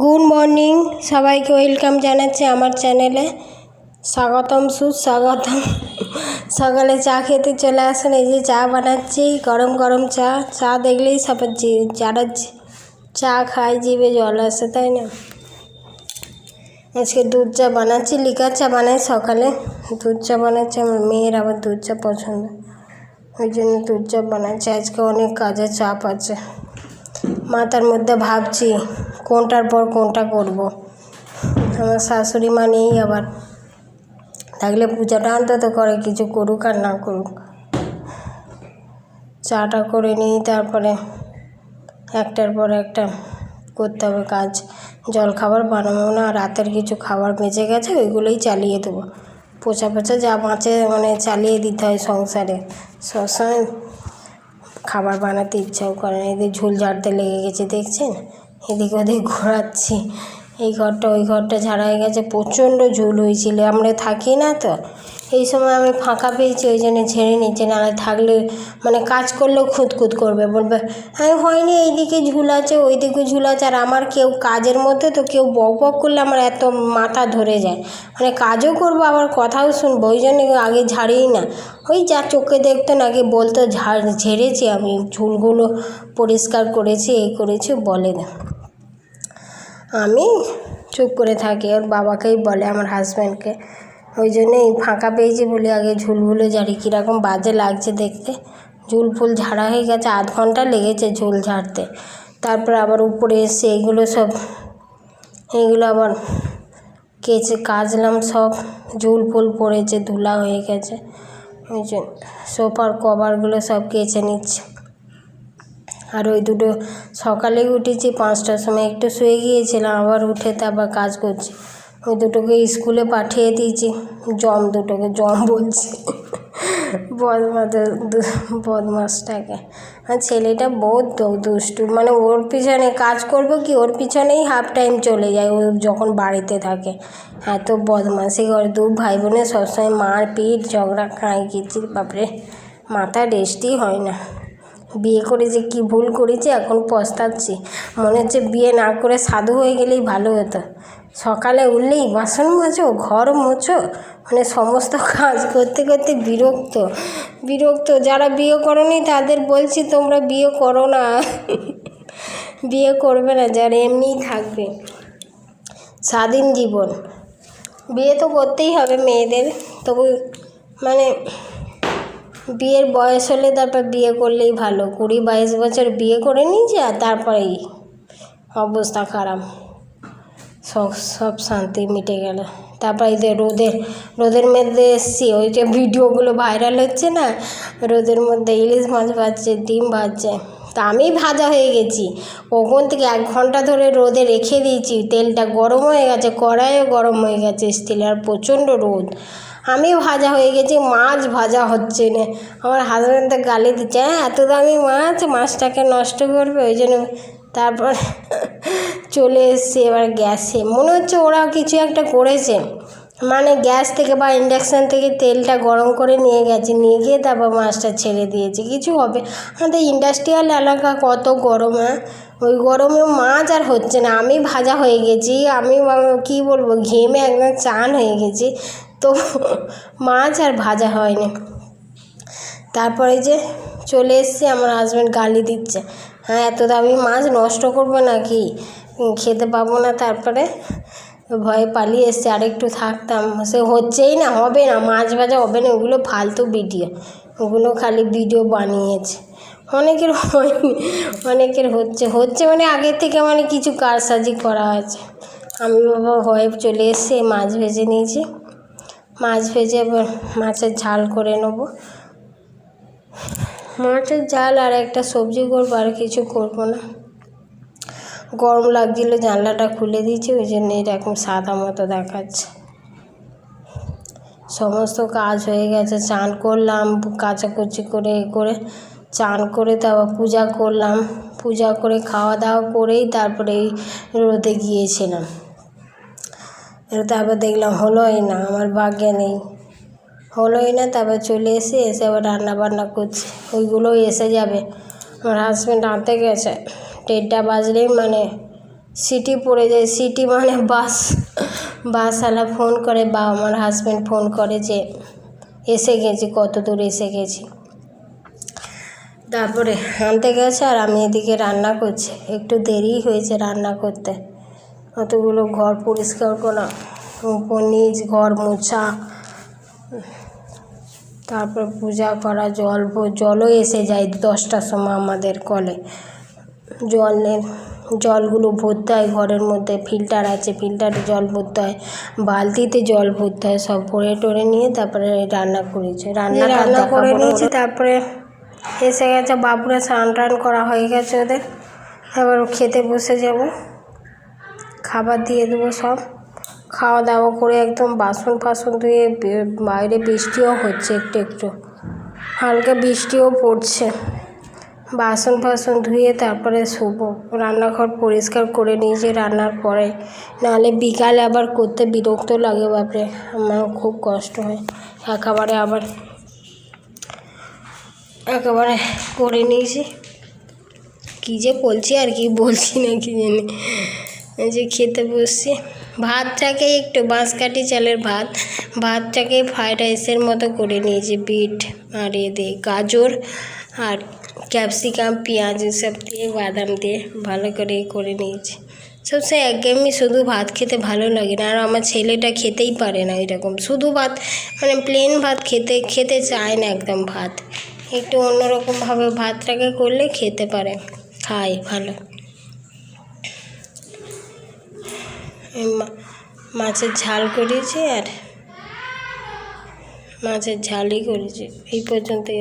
Good morning. সবাইকে welcome জানাচ্ছি আমার চ্যানেলে। স্বাগতম, সুস্বাগতম। সকালে চা খেতে চলে আসুন, এই যে চা বানাচ্ছি, গরম গরম চা। চা দেখলেই সব যারা চা খায়, জিভে জল আসে, তাই না? আজকে দুধ চা বানাচ্ছি, লিকার চা বানাই সকালে। দুধ চা বানাচ্ছি, আমার মেয়ের আবার দুধ চা পছন্দ। ওই জন্য দুধ চা বানাচ্ছি, আজকে অনেক কাজের চাপ আছে। মাথার মধ্যে ভাবছি কোনটার পর কোনটা করব। আমার শাশুড়ি মা নেই আবার। থাকলে পূজাটা অন্তত করে কিছু করুক আর না করুক। চাটা করে নিই, তারপরে একটার পর একটা করতে হবে কাজ। জল খাবার বানাবো না, রাতের কিছু খাবার বেঁচে গেছে, ওইগুলোই চালিয়ে দেবো। পোচা পোচা যা বাঁচে মানে চালিয়ে দিতে হয় সংসারে। সবসময় খাবার বানাতে ইচ্ছাও করে না। এদের ঝুল ঝাড়তে লেগে গেছে, দেখছেন? এদিক ওদিক ঘোরাচ্ছি। এই ঘরটা ওই ঘরটা ঝাড়া হয়ে গেছে, প্রচণ্ড ঝুল হয়েছিল, আমরা থাকি না তো। এই সময় আমি ফাঁকা পেয়েছি, ওই জন্য ঝেড়ে নিচ্ছি নাহলে থাকলে মানে কাজ করলেও খুঁতখুত করবে, বলবে হ্যাঁ হয়নি, এইদিকে ঝুল আছে, ওইদিকে ঝুল আছে, আর আমার কেউ কাজের মধ্যে তো কেউ বক বক করলে আমার এত মাথা ধরে যায়। মানে কাজও করব, আবার কথাও শুনব, ওই জন্য আগে ঝাড়িই না। ওই যা চোখে দেখতেন আগে বলতো, ঝাড়, ঝেড়েছি আমি, ঝুলগুলো পরিষ্কার করেছি এই করেছি, বলে না। আমি চুপ করে থাকি, ওর বাবাকেই বলে, আমার হাজব্যান্ডকে ওই জন্যই ফাঁকা পেয়েছি বলে আগে ঝুলগুলো ঝাড়ি, কীরকম বাজে লাগছে দেখতে। ঝুল ফুল ঝাড়া হয়ে গেছে, আধ ঘণ্টা লেগেছে ঝুল ঝাড়তে। তারপর আবার উপরে এসে এগুলো সব, এগুলো আবার কেচে কাচলাম সব। ঝুল ফুল পড়েছে, ধুলা হয়ে গেছে। ওই জন্য সোফার কভারগুলো সব কেচে নিচ্ছে। আর ওই দুটো সকালে উঠেছি পাঁচটার সময় একটু শুয়ে গিয়েছিলাম, আবার উঠে তারপর কাজ করছি। ওই দুটোকে স্কুলে পাঠিয়ে দিয়েছি, জম দুটোকে, জম বলছি। বদমাস বদমাসটাকে। আর ছেলেটা বহুত দুষ্টু মানে ওর পিছনে কাজ করব কি, ওর পিছনেই হাফ টাইম চলে যায়, ও যখন বাড়িতে থাকে। এত বদমাসি করে, দু ভাই বোনের সবসময় মার পিট ঝগড়া খাই কিচির বাপরে, মাথা রেস্টই হয় না। বিয়ে করে যে কী ভুল করেছি এখন পস্তাচ্ছি। মনে হচ্ছে বিয়ে না করে সাধু হয়ে গেলেই ভালো হতো। সকালে উঠলেই বাসন মাজো, ঘর মোছো মানে সমস্ত কাজ করতে করতে বিরক্ত। বিরক্ত, যারা বিয়ে করনি তাদের বলছি, তোমরা বিয়ে করো না। বিয়ে করবে না, যারা এমনিই থাকবে। স্বাধীন জীবন। বিয়ে তো করতেই হবে মেয়েদের। তবু মানে বিয়ের বয়স হলে তারপর বিয়ে করলেই ভালো। কুড়ি বাইশ বছর বিয়ে করে নিয়েছে আর তারপরেই অবস্থা খারাপ। সব সব শান্তি মিটে গেল। তারপর এই যে রোদের রোদের মধ্যে এসছি, ওই যে ভিডিওগুলো ভাইরাল হচ্ছে না, রোদের মধ্যে ইলিশ মাছ ভাজছে, ডিম ভাজছে, তা আমি ভাজা হয়ে গেছি। কখন থেকে এক ঘণ্টা ধরে রোদে রেখে দিয়েছি, তেলটা গরম হয়ে গেছে, কড়াইও গরম হয়ে গেছে স্টিল আর প্রচণ্ড রোদ। আমি ভাজা হয়ে গেছি, মাছ ভাজা হচ্ছে না। আমার হাজব্যান্ড তো গালি দিচ্ছে হ্যাঁ এত দামি মাছ, মাছটাকে নষ্ট করবে, ওই জন্য তারপর চলে এসছি এবার গ্যাসে। মনে হচ্ছে ওরা কিছু একটা করেছে। মানে গ্যাস থেকে বা ইন্ডাকশান থেকে তেলটা গরম করে নিয়ে গেছে, নিয়ে গিয়ে তারপর মাছটা ছেড়ে দিয়েছে, কিছু হবে। আমাদের ইন্ডাস্ট্রিয়াল এলাকা কত গরম হ্যাঁ? ওই গরমে মাছ আর হচ্ছে না। আমি ভাজা হয়ে গেছি, আমি কী বলব, ঘেমে একদম চান হয়ে গেছি। তো মাছ আর ভাজা হয়নি। তারপরে যে চলে এসছি আমার হাজব্যান্ড গালি দিচ্ছে। হ্যাঁ এত দামি মাছ নষ্ট করব নাকি? খেতে পাবো না। তারপরে ভয়ে পালিয়ে এসছি। আরেকটু থাকতাম। সে হচ্ছেই না, হবে না। মাছ ভাজা হবে না। ওগুলো ফালতু ভিডিও ওগুলো খালি ভিডিও বানিয়েছে। অনেকের হয়নি। অনেকের হচ্ছে। হচ্ছে মানে আগের থেকে মানে কিছু কারসাজি করা আছে। আমি বাবা হয়ে চলে এসছি, মাছ ভেজে নিয়েছি। মাছ ভেজে মাছের ঝাল করে নেব। মাছের ঝাল আর একটা সবজি করব আর কিছু করব না। গরম লাগছিল, জানলাটা খুলে দিয়েছি, ওই জন্য এরকম সাদা মতো দেখাচ্ছে। সমস্ত কাজ হয়ে গেছে, চান করলাম, কাচাকুচি করে এ করে চান করে তারপর পূজা করলাম। পূজা করে খাওয়া দাওয়া করেই তারপরে রোদে গিয়েছিলাম। তারপর দেখলাম হলোই না, আমার ভাগ্যে নেই। হলোই না, তারপর চলে এসে এসে আবার রান্না বান্না করছি। ওইগুলোই এসে যাবে। আমার হাজব্যান্ড আনতে গেছে। দেড়টা বাজলেই মানে সিটি পড়ে যায়। সিটি মানে বাস। বাসওয়ালা ফোন করে, বা আমার হাজব্যান্ড ফোন করে যে এসে গেছি, কত দূর এসে গেছি। তারপরে আনতে গেছে আর আমি এদিকে রান্না করছি। একটু দেরিই হয়েছে রান্না করতে। অতগুলো ঘর পরিষ্কার করা উপর নিচ ঘর মোছা তারপর পূজা করা জল জলও এসে যায় দশটার সময় আমাদের কলে। জলের জলগুলো ভরতে হয় ঘরের মধ্যে ফিল্টার আছে ফিল্টারে জল ভরতে হয় বালতিতে জল ভরতে হয় সব ভরে টরে নিয়ে তারপরে রান্না করেছে। রান্না রান্না করে নিয়েছি তারপরে এসে গেছে বাবুরা স্নান টান করা হয়ে গেছে ওদের। এবার খেতে বসে যাব। খাবার দিয়ে দেবো সব। খাওয়া দাওয়া করে একদম বাসন ফাসন ধুয়ে বাইরে বৃষ্টিও হচ্ছে একটু একটু। হালকা বৃষ্টিও পড়ছে। বাসন ফাসন ধুয়ে তারপরে শোবো, রান্নাঘর পরিষ্কার করে নিয়েছি রান্নার পরে। নাহলে বিকালে আবার করতে বিরক্ত লাগে, বাপরে। আমার খুব কষ্ট হয়। একেবারে আবার, একেবারে করে নিয়েছি। কী যে বলছি আর কি বলছি না কি জানি। যে খেতে বসছি। ভাতটাকে একটু বাঁশকাঠি চালের ভাত, ভাতটাকে ফ্রাইড রাইসের মতো করে নিয়েছি বিট আর এ দিয়ে গাজর আর ক্যাপসিকাম পেঁয়াজ এসব দিয়ে, বাদাম দিয়ে ভালো করে করে নিয়েছি। সবসে একঘেয়েমি শুধু ভাত খেতে ভালো লাগে না, আর আমার ছেলেটা খেতেই পারে না এরকম। শুধু ভাত মানে প্লেন ভাত খেতে খেতে চায় না একদম ভাত। একটু অন্যরকমভাবে ভাতটাকে করলে খেতে পারে, খায় ভালো এই মা- মাছের ঝাল করেছি আর মাছের ঝালই করেছি। এই পর্যন্তই